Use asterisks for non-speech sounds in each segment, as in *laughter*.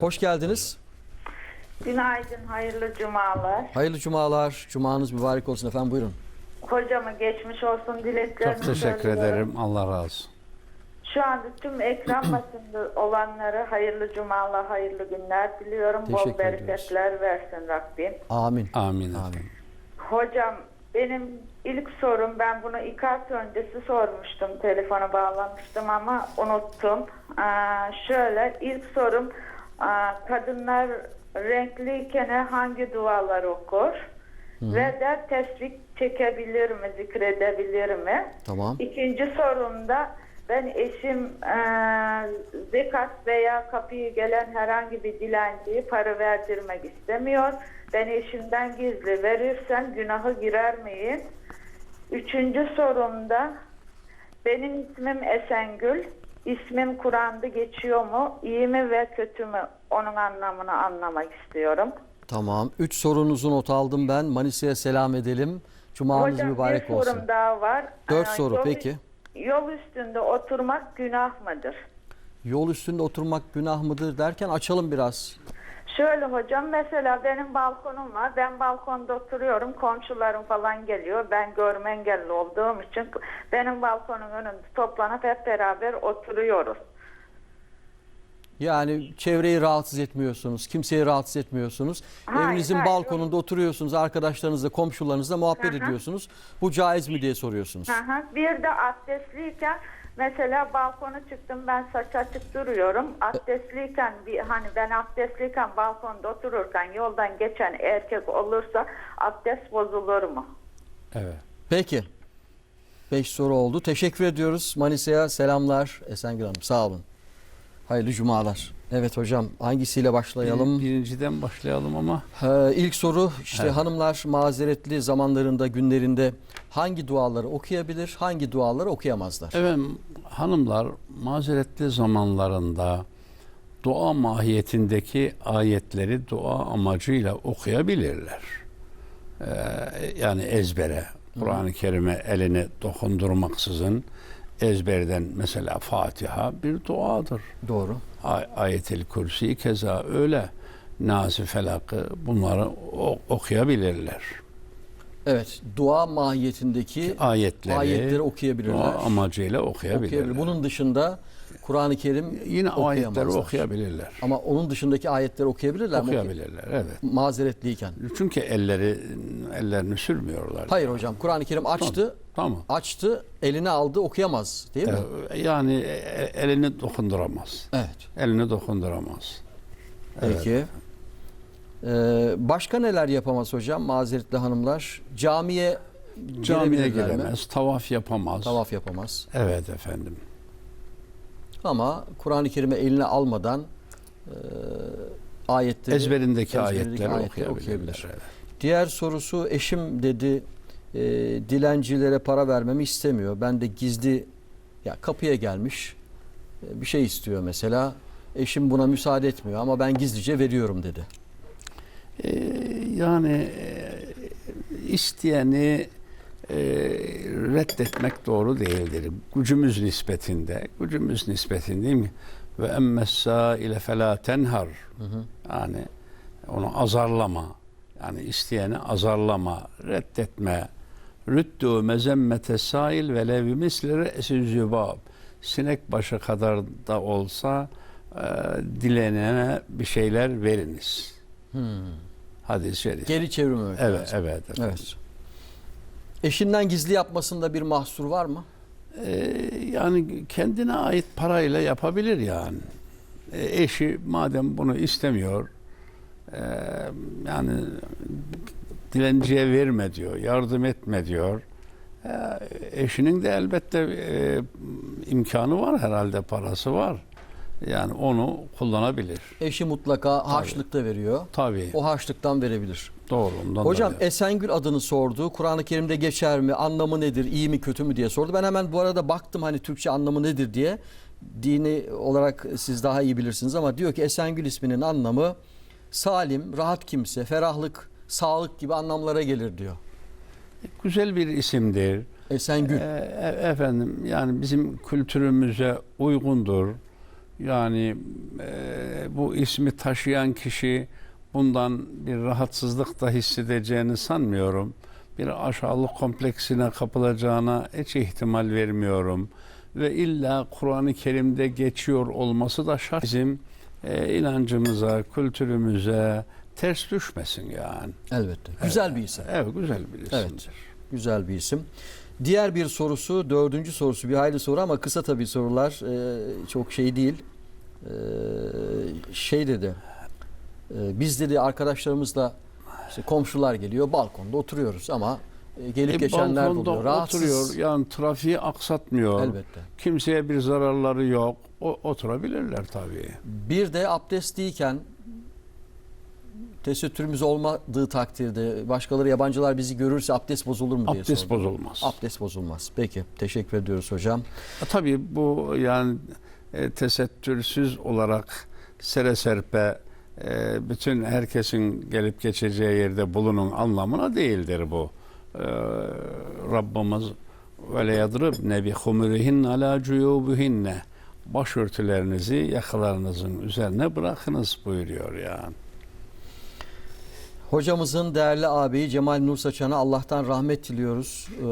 Hoş geldiniz. Günaydın, hayırlı cumalar. Hayırlı cumalar. Cumanız mübarek olsun efendim. Buyurun. Kocama geçmiş olsun dileklerimi Çok teşekkür söylüyorum. ederim. Allah razı olsun. Şu anda tüm ekran *clears throat* basında olanlara hayırlı cumalar, hayırlı günler diliyorum. Bol Teşekkür ediyoruz. bereketler versin Rabbim. Amin. Amin. Amin. Hocam benim ilk sorum ben bunu ikaz öncesi sormuştum. Telefona bağlamıştım ama unuttum. Ee, şöyle ilk sorum kadınlar renkliyken hangi dualar okur? Ve de tesbih çekebilir mi, zikredebilir mi? Tamam. İkinci sorumda ben eşim e, zekat veya kapıyı gelen herhangi bir dilenciye para verdirmek istemiyor. Ben eşimden gizli verirsem günahı girer miyim? Üçüncü sorumda benim ismim Esengül. İsmim Kur'an'da geçiyor mu? İyi mi ve kötü mü? Onun anlamını anlamak istiyorum. Tamam. Üç sorunuzu not aldım ben. Manisa'ya selam edelim. Cumanız Hocam mübarek bir olsun. sorum daha var. Dört Aa, soru, yol- peki. Yol üstünde oturmak günah mıdır? Yol üstünde oturmak günah mıdır derken açalım biraz. Şöyle hocam mesela benim balkonum var. Ben balkonda oturuyorum. Komşularım falan geliyor. Ben görme engelli olduğum için benim balkonun önünde toplanıp hep beraber oturuyoruz. Yani çevreyi rahatsız etmiyorsunuz. Kimseyi rahatsız etmiyorsunuz. Hayır, Evinizin hayır. balkonunda oturuyorsunuz. Arkadaşlarınızla, komşularınızla muhabbet ediyorsunuz. Bu caiz mi diye soruyorsunuz. Hı. Bir de abdestliyken mesela balkona çıktım ben saç açık duruyorum. Abdestliyken bir hani ben abdestliyken balkonda otururken yoldan geçen erkek olursa abdest bozulur mu? Evet. Peki. Beş soru oldu. Teşekkür ediyoruz. Manisa'ya selamlar. Esengül Hanım sağ olun. Hayırlı cumalar. Evet hocam hangisiyle başlayalım? Birinciden başlayalım ama Ee, ilk soru işte Evet. hanımlar mazeretli zamanlarında günlerinde hangi duaları okuyabilir, hangi duaları okuyamazlar? efendim hanımlar mazeretli zamanlarında dua mahiyetindeki ayetleri dua amacıyla okuyabilirler. Ee, yani ezbere. Kur'an-ı Kerim'e elini dokundurmaksızın ezberden mesela Fatiha bir duadır. Doğru. Ay- Ayetel Kürsi keza öyle. Nazi felakı bunları okuyabilirler. Evet, dua mahiyetindeki Ayetleri, ayetleri okuyabilirler. dua amacıyla okuyabilirler. Okuyabilir. Bunun dışında Kur'an-ı Kerim Yine ayetleri okuyabilirler. Ama onun dışındaki ayetleri okuyabilirler mi? Okuyabilirler evet. Mazeretliyken. Çünkü elleri ellerini sürmüyorlar. Hayır hocam, Kur'an-ı Kerim açtı, Tamam. açtı, eline aldı, okuyamaz değil mi? Ee, Yani e- elini dokunduramaz. Evet. Elini dokunduramaz. Peki. Ee, başka neler yapamaz hocam mazeretli hanımlar? Camiye Camiye girebilirler mi? giremez, tavaf yapamaz. Tavaf yapamaz. Evet efendim. Ama Kur'an-ı Kerim'i eline almadan e, ayetleri Ezberindeki, ayetleri okuyabilirler. Evet. Diğer sorusu eşim dedi e, dilencilere para vermemi istemiyor. Ben de gizli ya kapıya gelmiş e, bir şey istiyor mesela. Eşim buna müsaade etmiyor ama ben gizlice veriyorum dedi. Ee, yani e, isteyeni e, reddetmek doğru değildir. Gücümüz nispetinde, gücümüz nispetinde değil mi? Ve emmessa ile felâ tenhar. Yani onu azarlama. Yani isteyeni azarlama, reddetme. Rüddü mezemmete sail ve levi misli re'si zübab. Sinek başı kadar da olsa e, dilenene bir şeyler veriniz. Hadis-i şerif. Geri çevirmemek Evet, lazım. evet. efendim. Evet. Eşinden gizli yapmasında bir mahsur var mı? Ee, yani kendine ait parayla yapabilir yani. Ee, eşi madem bunu istemiyor, ee, yani dilenciye verme diyor, yardım etme diyor. Ee, eşinin de elbette ee, imkanı var herhalde, parası var. Yani onu kullanabilir. Eşi mutlaka harçlıkta veriyor. Tabii. O harçlıktan verebilir. Doğru. Ondan Hocam dolayı. Esengül adını sordu. Kur'an-ı Kerim'de geçer mi? Anlamı nedir? İyi mi kötü mü diye sordu. Ben hemen bu arada baktım hani Türkçe anlamı nedir diye. Dini olarak siz daha iyi bilirsiniz ama diyor ki Esengül isminin anlamı salim, rahat kimse, ferahlık, sağlık gibi anlamlara gelir diyor. güzel bir isimdir. Esengül. Ee, e- efendim yani bizim kültürümüze uygundur. Yani e, bu ismi taşıyan kişi bundan bir rahatsızlık da hissedeceğini sanmıyorum. Bir aşağılık kompleksine kapılacağına hiç ihtimal vermiyorum. Ve illa Kur'an-ı Kerim'de geçiyor olması da şart bizim e, inancımıza, kültürümüze ters düşmesin yani. Elbette. Güzel bir isim. Evet güzel bir isimdir. Evet. Güzel bir isim. Diğer bir sorusu, dördüncü sorusu bir hayli soru ama kısa tabii sorular. Ee, çok şey değil. Ee, şey dedi. e, biz dedi arkadaşlarımızla işte komşular geliyor balkonda oturuyoruz ama e, gelip E, geçenler oluyor. Rahatsız. oturuyor yani trafiği aksatmıyor. Elbette. Kimseye bir zararları yok. O, oturabilirler tabii. Bir de abdestliyken tesettürümüz olmadığı takdirde başkaları yabancılar bizi görürse abdest bozulur mu diye Abdest sordu. bozulmaz. Abdest bozulmaz. Peki. Teşekkür ediyoruz hocam. E, Tabii bu yani e, tesettürsüz olarak sere serpe e, bütün herkesin gelip geçeceği yerde bulunun anlamına değildir bu. E, Rabbimiz ve le yadribne bi humurihin ala cuyubuhinne başörtülerinizi yakalarınızın üzerine bırakınız buyuruyor yani. Hocamızın değerli ağabeyi Cemal Nur Saçan'a Allah'tan rahmet diliyoruz. Ee,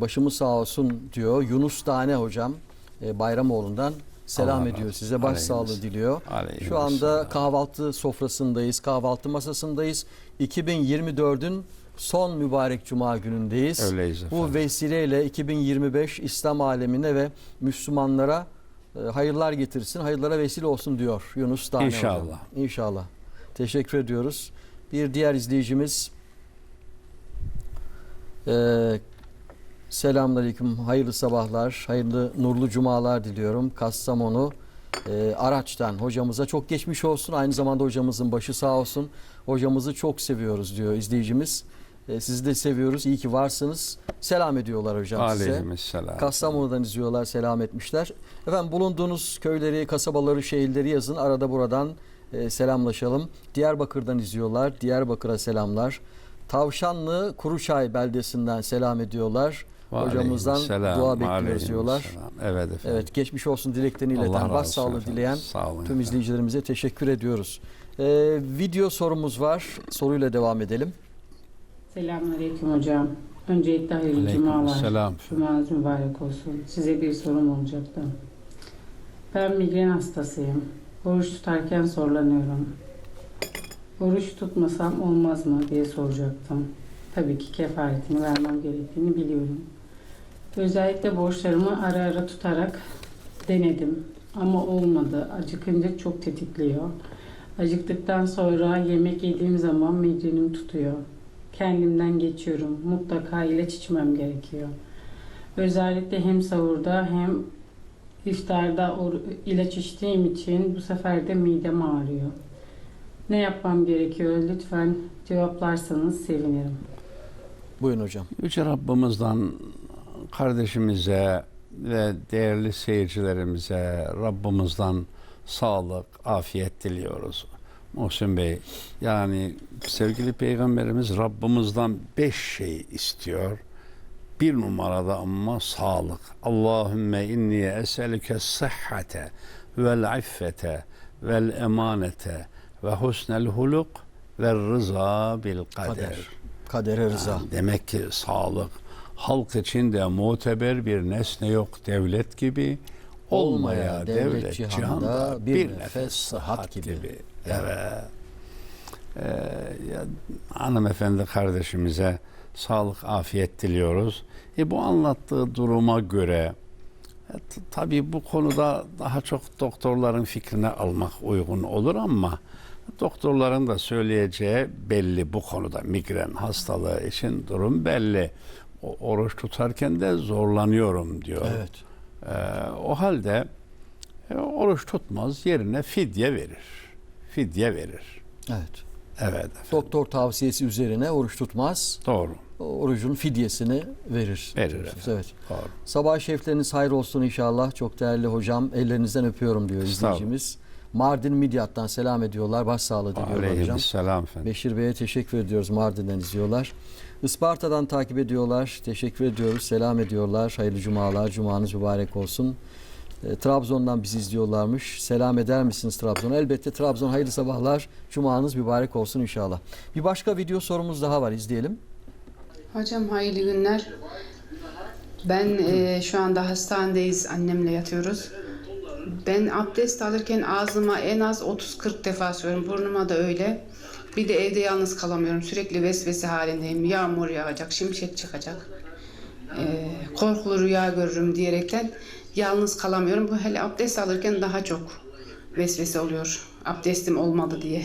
başımız sağ olsun diyor. Yunus Tane hocam e, Bayramoğlu'ndan selam Allah ediyor size. Başsağlığı diliyor. Aleyhisselam. Şu anda kahvaltı sofrasındayız, kahvaltı masasındayız. 2024'ün son mübarek cuma günündeyiz. Öyleyiz Bu efendim. vesileyle 2025 İslam alemine ve Müslümanlara e, hayırlar getirsin, hayırlara vesile olsun diyor Yunus Tane hocam. İnşallah. İnşallah. Teşekkür ediyoruz. Bir diğer izleyicimiz e, Selamünaleyküm, hayırlı sabahlar, hayırlı nurlu cumalar diliyorum. Kastamonu e, Araç'tan hocamıza çok geçmiş olsun. Aynı zamanda hocamızın başı sağ olsun. Hocamızı çok seviyoruz diyor izleyicimiz. E, sizi de seviyoruz. İyi ki varsınız. Selam ediyorlar hocam size. Aleyhisselam. Kastamonu'dan izliyorlar, selam etmişler. Efendim bulunduğunuz köyleri, kasabaları, şehirleri yazın. Arada buradan e, selamlaşalım. Diyarbakır'dan izliyorlar. Diyarbakır'a selamlar. Tavşanlı Kuruçay beldesinden selam ediyorlar. Hocamızdan Aleyhisselam, dua bekliyoruz diyorlar. Evet efendim. Evet geçmiş olsun dileklerini ileten, başsağlığı dileyen Sağ olun tüm efendim. izleyicilerimize teşekkür ediyoruz. E, video sorumuz var. Soruyla devam edelim. Selamünaleyküm hocam. Öncelikle hayırlı cumalar. Aleykümselam. Cumanız mübarek olsun. Size bir sorum olacaktı. Ben migren hastasıyım. Oruç tutarken zorlanıyorum. Oruç tutmasam olmaz mı diye soracaktım. Tabii ki kefaretini vermem gerektiğini biliyorum. Özellikle borçlarımı ara ara tutarak denedim. Ama olmadı. Acıkınca çok tetikliyor. Acıktıktan sonra yemek yediğim zaman migrenim tutuyor. Kendimden geçiyorum. Mutlaka ilaç içmem gerekiyor. Özellikle hem sahurda hem iftarda ilaç içtiğim için bu sefer de midem ağrıyor. Ne yapmam gerekiyor? Lütfen cevaplarsanız sevinirim. Buyurun hocam. Yüce Rabbimizden kardeşimize ve değerli seyircilerimize Rabbimizden sağlık, afiyet diliyoruz. Muhsin Bey, yani sevgili Peygamberimiz Rabbimizden beş şey istiyor. Bir numarada ama sağlık. Allahümme inni eselüke sıhhate vel iffete vel emanete ve husnel huluk ve rıza bil kader. Kader. Kadere rıza. Yani demek ki sağlık halk içinde muteber bir nesne yok devlet gibi olmaya devlet, cihanda bir, nefes sıhhat gibi. Evet. Ee, ya, hanımefendi kardeşimize sağlık afiyet diliyoruz. E, bu anlattığı duruma göre e, tabii bu konuda daha çok doktorların fikrini almak uygun olur ama doktorların da söyleyeceği belli bu konuda migren hastalığı için durum belli. O, oruç tutarken de zorlanıyorum diyor. Evet. Ee, o halde e, oruç tutmaz yerine fidye verir. Fidye verir. Evet. Evet efendim. Doktor tavsiyesi üzerine oruç tutmaz. Doğru. Orucun fidyesini verir. Verir efendim. Evet. Doğru. Sabah şefleriniz hayır olsun inşallah. Çok değerli hocam. Ellerinizden öpüyorum diyor izleyicimiz. Mardin Midyat'tan selam ediyorlar. Başsağlığı diliyorlar hocam. Aleyhisselam efendim. Beşir Bey'e teşekkür ediyoruz. Mardin'den izliyorlar. Isparta'dan takip ediyorlar. Teşekkür ediyoruz. Selam ediyorlar. Hayırlı cumalar. Cumanız mübarek olsun. E, Trabzon'dan bizi izliyorlarmış. Selam eder misiniz Trabzon'a? Elbette Trabzon hayırlı sabahlar. Cumanız mübarek olsun inşallah. Bir başka video sorumuz daha var izleyelim. Hocam hayırlı günler. Ben e, şu anda hastanedeyiz. Annemle yatıyoruz. Ben abdest alırken ağzıma en az 30-40 defa sürüyorum. Burnuma da öyle. Bir de evde yalnız kalamıyorum. Sürekli vesvese halindeyim. Yağmur yağacak, şimşek çıkacak. E, korkulu rüya görürüm diyerekten yalnız kalamıyorum. Bu hele abdest alırken daha çok vesvese oluyor. Abdestim olmadı diye.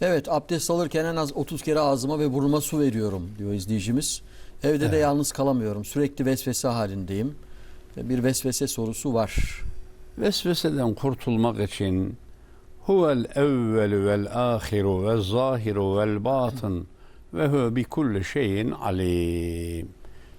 Evet abdest alırken en az 30 kere ağzıma ve burnuma su veriyorum diyor izleyicimiz. Evde de yalnız kalamıyorum. Sürekli vesvese halindeyim. Ve Bir vesvese sorusu var. Vesveseden kurtulmak için huvel evvelu vel ahiru vel zahiru vel batın ve hu bi kulli şeyin alim.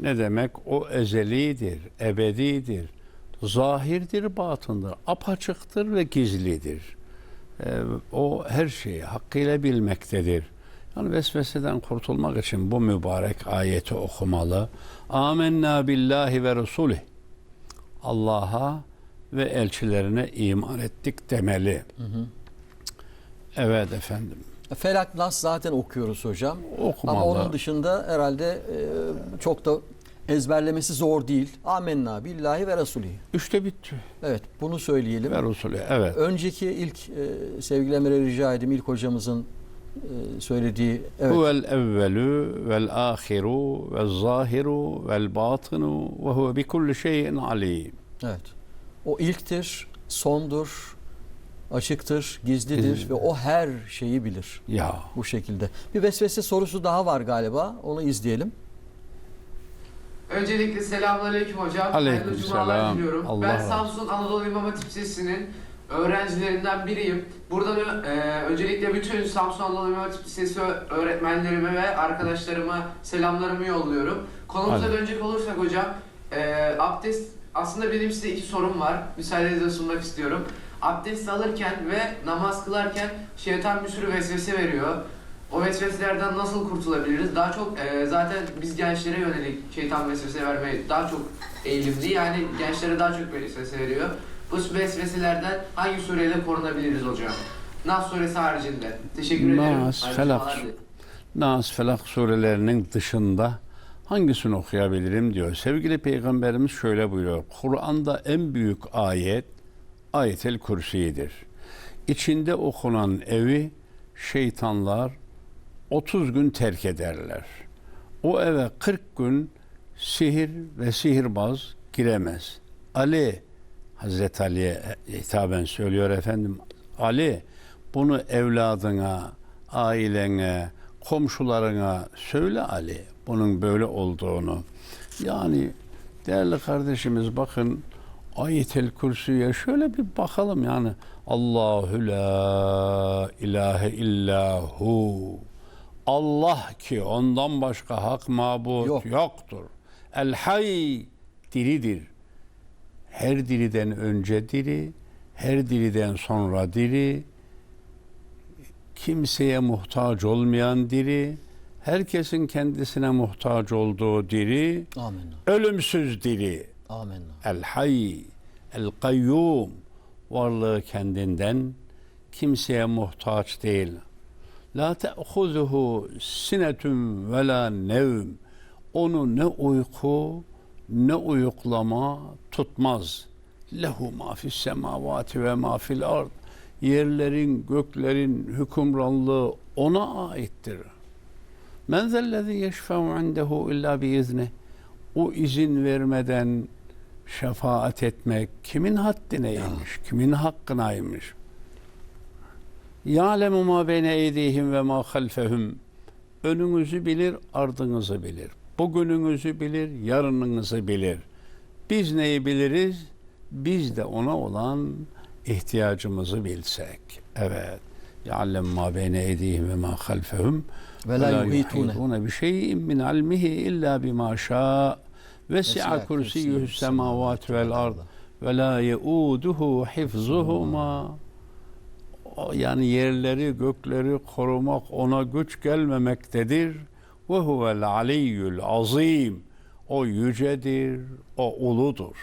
Ne demek? O ezelidir, ebedidir, zahirdir, batındır, apaçıktır ve gizlidir. Ee, o her şeyi hakkıyla bilmektedir. Yani vesveseden kurtulmak için bu mübarek ayeti okumalı. Amenna billahi ve resulih. Allah'a ve elçilerine iman ettik demeli. Evet efendim. Felak Nas zaten okuyoruz hocam. Okumalı. Ama onun dışında herhalde e, çok da ezberlemesi zor değil. Amenna billahi ve resulih. Üçte bitti. Evet bunu söyleyelim. Ve Resulü. Evet. Önceki ilk e, sevgili Emre'ye rica edeyim ilk hocamızın e, söylediği evet. Huvel evvelü vel ahiru vel zahiru vel batinu ve huve bi kulli şeyin alim. Evet. O ilktir, sondur, açıktır, gizlidir Gizli. ve o her şeyi bilir Ya bu şekilde. Bir vesvese sorusu daha var galiba. Onu izleyelim. Öncelikle selamünaleyküm hocam. Aleyküm Hayırlı cumalar selam. diliyorum. Allah ben razı Samsun Anadolu İmam Hatip Lisesi'nin öğrencilerinden biriyim. Buradan ö- e, öncelikle bütün Samsun Anadolu İmam Hatip Lisesi ö- öğretmenlerime ve arkadaşlarıma selamlarımı yolluyorum. Konumuza Hadi. dönecek olursak hocam, e, abdest aslında benim size iki sorum var. Müsaadenizle sunmak istiyorum. Abdest alırken ve namaz kılarken şeytan bir sürü vesvese veriyor. O vesveselerden nasıl kurtulabiliriz? Daha çok e, zaten biz gençlere yönelik şeytan vesvese vermeye daha çok eğilimli. Yani gençlere daha çok vesvese veriyor. Bu vesveselerden hangi sureyle korunabiliriz hocam? Nas suresi haricinde. Teşekkür ederim. Nas, Felak. Nas, Felak surelerinin dışında hangisini okuyabilirim diyor. Sevgili Peygamberimiz şöyle buyuruyor. Kur'an'da en büyük ayet Ayetel Kürsi'dir. İçinde okunan evi şeytanlar 30 gün terk ederler. O eve 40 gün sihir ve sihirbaz giremez. Ali Hazreti Ali'ye hitaben söylüyor efendim. Ali bunu evladına, ailene, komşularına söyle Ali bunun böyle olduğunu. Yani değerli kardeşimiz bakın Ayetel Kürsü'ye şöyle bir bakalım yani Allahu la ilahe illahu Allah ki ondan başka hak mabut Yok. yoktur. El hay diridir. Her diriden önce diri, her diriden sonra diri, kimseye muhtaç olmayan diri, herkesin kendisine muhtaç olduğu diri, Amenna. ölümsüz diri. Amenna. El hay, el kayyum, varlığı kendinden, kimseye muhtaç değil. La te'huzuhu sinetun ve la nevm. Onu ne uyku ne uyuklama tutmaz. Lehu ma fis semavati ve ma fil ard. Yerlerin, göklerin hükümranlığı ona aittir. Men zellezî yeşfe'u indehu illa biiznih. O izin vermeden şefaat etmek kimin haddineymiş, kimin hakkınaymış? Ya'lemu ma beyne eydihim ve ma halfehum. Önünüzü bilir, ardınızı bilir. Bugününüzü bilir, yarınınızı bilir. Biz neyi biliriz? Biz de ona olan ihtiyacımızı bilsek. Evet. Ya'lem ma beyne eydihim ve ma halfehum. Ve la yuhitune. bi şeyin min ilmihi illa bima şa. Vesi'a Vesi'a kursiyyuhu semavati vel ard ve la yeuduhu hifzuhuma. Yani yerleri gökleri korumak ona güç gelmemektedir. Ve huvel aliyyül azim. O yücedir, o uludur.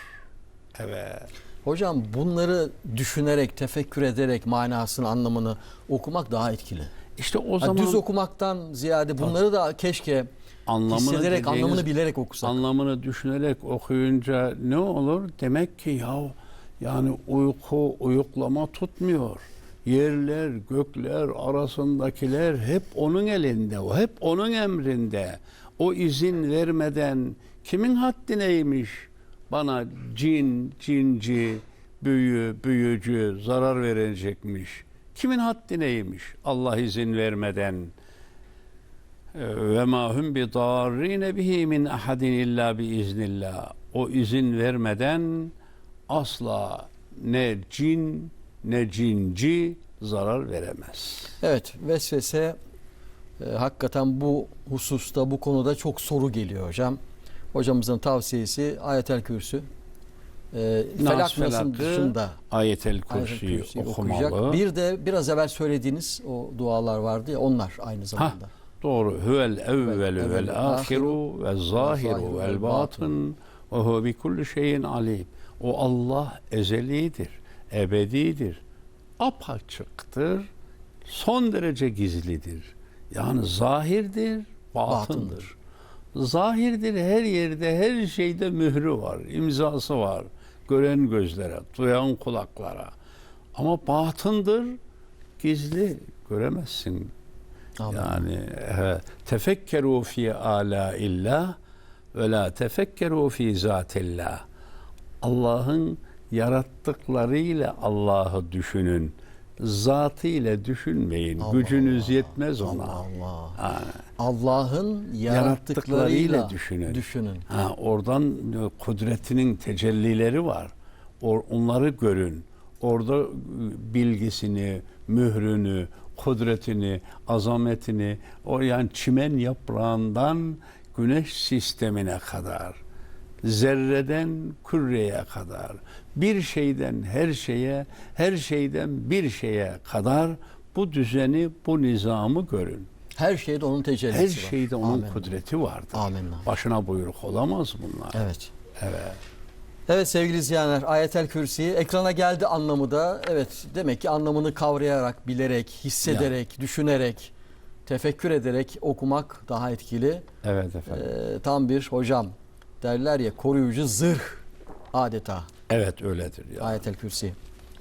Evet. Hocam bunları düşünerek, tefekkür ederek manasını, anlamını okumak daha etkili. İşte o zaman düz okumaktan ziyade bunları da keşke anlamını hissederek, dediğiniz- anlamını bilerek okusak. anlamını düşünerek okuyunca ne olur? Demek ki ya yani uyku, uyuklama tutmuyor. Yerler, gökler arasındakiler hep onun elinde, o hep onun emrinde. O izin vermeden kimin haddineymiş bana cin, cinci, büyü, büyücü zarar verecekmiş. Kimin haddineymiş Allah izin vermeden. Ve ma hum bi darrine bihi min ahadin illa bi iznillah. O izin vermeden asla ne cin ne cinci zarar veremez. Evet, vesvese e, hakikaten bu hususta, bu konuda çok soru geliyor hocam. Hocamızın tavsiyesi Ayetel Kürsü. E, Felak dışında Ayetel Ayetel Kürsi'yi Kürsü'yü okumalı. okuyacak. Bir de biraz evvel söylediğiniz o dualar vardı ya onlar aynı zamanda. Doğru. Huvel evvelu vel ahiru ve zahiru vel batın ve huve bi kulli şeyin alim. O Allah ezelidir, ebedidir, apaçıktır, son derece gizlidir. Yani zahirdir, batındır. Zahirdir her yerde, her şeyde mührü var, imzası var. Gören gözlere, duyan kulaklara. Ama batındır, gizli, göremezsin. Amin. Yani tefekkeru fi ala illah ve la tefekkeru fi zatillah. Allah'ın yarattıklarıyla Allah'ı düşünün. Zatı ile düşünmeyin. Allah Gücünüz Allah. yetmez ona. Allah. Ha, Allah'ın yarattıklarıyla yarattıklarıyla düşünün. düşünün. Ha, oradan e, kudretinin tecellileri var. Or, onları görün. Orada e, bilgisini, mührünü, kudretini, azametini, o yani çimen yaprağından güneş sistemine kadar, zerreden küreye kadar, bir şeyden her şeye, her şeyden bir şeye kadar bu düzeni, bu nizamı görün. Her şeyde onun tecellisi Her var. şeyde onun Amin. kudreti vardır. Amin. Başına buyruk olamaz bunlar. Evet. Evet. Evet sevgili izleyenler Ayetel Kürsi ekrana geldi anlamı da evet demek ki anlamını kavrayarak, bilerek, hissederek, düşünerek, tefekkür ederek okumak daha etkili. Evet efendim. Ee, tam bir hocam derler ya koruyucu zırh adeta evet öyledir ya. Ayetel Kürsi.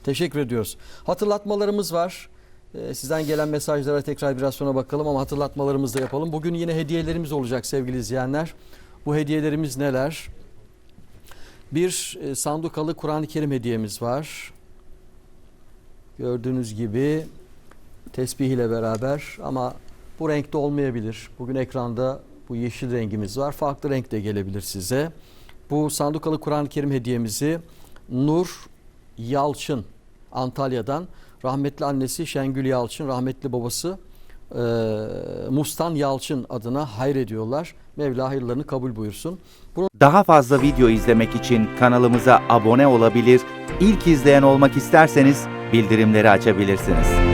Teşekkür ediyoruz. Hatırlatmalarımız var. Ee, sizden gelen mesajlara tekrar biraz sonra bakalım ama hatırlatmalarımızı da yapalım. Bugün yine hediyelerimiz olacak sevgili izleyenler. Bu hediyelerimiz neler? Bir e, sandukalı Kur'an-ı Kerim hediyemiz var. Gördüğünüz gibi tesbih ile beraber ama bu renkte olmayabilir. Bugün ekranda bu yeşil rengimiz var. Farklı renk de gelebilir size. Bu sandukalı Kur'an-ı Kerim hediyemizi Nur Yalçın Antalya'dan rahmetli annesi Şengül Yalçın, rahmetli babası e, Mustan Yalçın adına hayrediyorlar. Mevla hayırlarını kabul buyursun. Bunu Daha fazla video izlemek için kanalımıza abone olabilir, ilk izleyen olmak isterseniz bildirimleri açabilirsiniz.